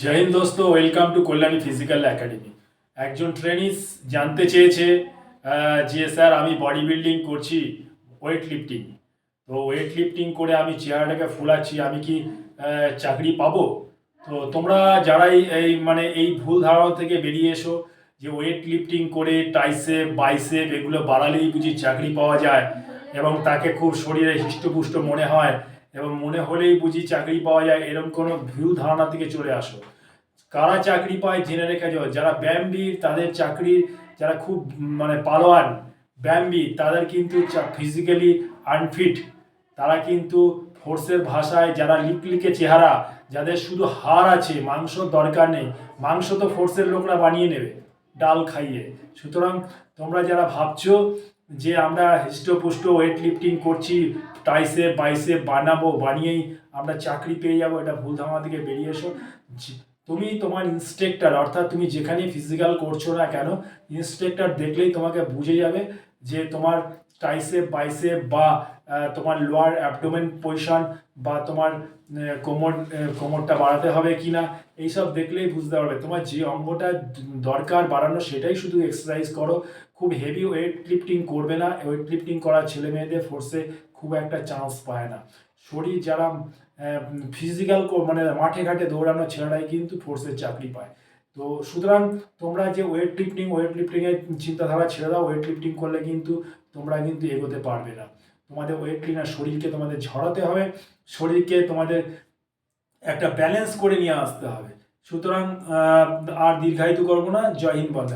জয় হিন্দ দোস্ত welcome to Kalyani physical academy একজন ট্রেনিস জানতে চেয়েছে যে স্যার আমি বডি বিল্ডিং করছি ওয়েট লিফটিং তো ওয়েট লিফটিং করে আমি চেহারাটাকে ফুলাচ্ছি, আমি কি চাকরি পাবো? তো তোমরা যারাই এই মানে এই ভুল ধারণা থেকে বেরিয়ে এসো যে ওয়েট লিফটিং করে টাইসেপ বাইসেপ এগুলো বাড়ালেই বুঝি চাকরি পাওয়া যায় এবং তাকে খুব শরীরে হৃষ্টপুষ্ট মনে হয়। এবং মনে হলেই বুঝি চাকরি পাওয়া যায় এরকম কোনো ভিউ ধারণা থেকে চলে আসো। কারা চাকরি পায় জেনে রেখে যাও, যারা ব্যায়ামবীর তাদের চাকরি যারা খুব মানে পালোয়ান ব্যায়ামবীর তাদের কিন্তু ফিজিক্যালি আনফিট তারা কিন্তু ফোর্সের ভাষায় যারা লিকলিকে চেহারা, যাদের শুধু হাড় আছে, মাংস দরকার নেই, মাংস তো ফোর্সের লোকরা বানিয়ে নেবে, ডাল খাইয়ে। সুতরাং তোমরা যারা ভাবছ যে আমরা হৃষ্টপুষ্ট ওয়েট লিফটিং করছি টাইসে বাইসে বানাবো, বানিয়েই আমরা চাকরি পেয়ে যাব, এটা ভুল ধারণা থেকে বেরিয়ে এসো। তুমি তোমার ইনস্ট্রাক্টর অর্থাৎ তুমি যেখানে ফিজিক্যাল করছ না কেন ইনস্ট্রাক্টর দেখলেই তোমাকে বুঝে যাবে যে তোমার টাইসেপ বাইসেপ বা তোমার লোয়ার অ্যাবডোমেন পজিশন বা তোমার কোমর কোমরটা বাড়াতে হবে কি না এইসব দেখলেই বুঝতে পারবে। তোমার যে অঙ্গটা দরকার বাড়ানো সেটাই শুধু এক্সারসাইজ করো। খুব হেভি ওয়েট লিফটিং করবে না। ওয়েট লিফটিং করা ছেলে মেয়েদের ফোর্সে খুব একটা চান্স পায় না। শরীর যারা ফিজিক্যাল মানে মাঠে ঘাটে দৌড়ানো ছেলেরাই কিন্তু ফোর্সের চাকরি পায়। তো সুতরাং তোমরা যে ওয়েট লিফটিং ওয়েট লিফটিংয়ের চিন্তাধারা ছেড়ে দাও ওয়েট লিফটিং করলে কিন্তু তোমরা কিন্তু এগোতে পারবে না। তোমাদের ওয়েট লিফটিং শরীরকে তোমাদের ঝরাতে হবে, শরীরকে তোমাদের একটা ব্যালেন্স করে নিয়ে আসতে হবে। সুতরাং আর দীর্ঘায়িত করব না। জয় হিন্দ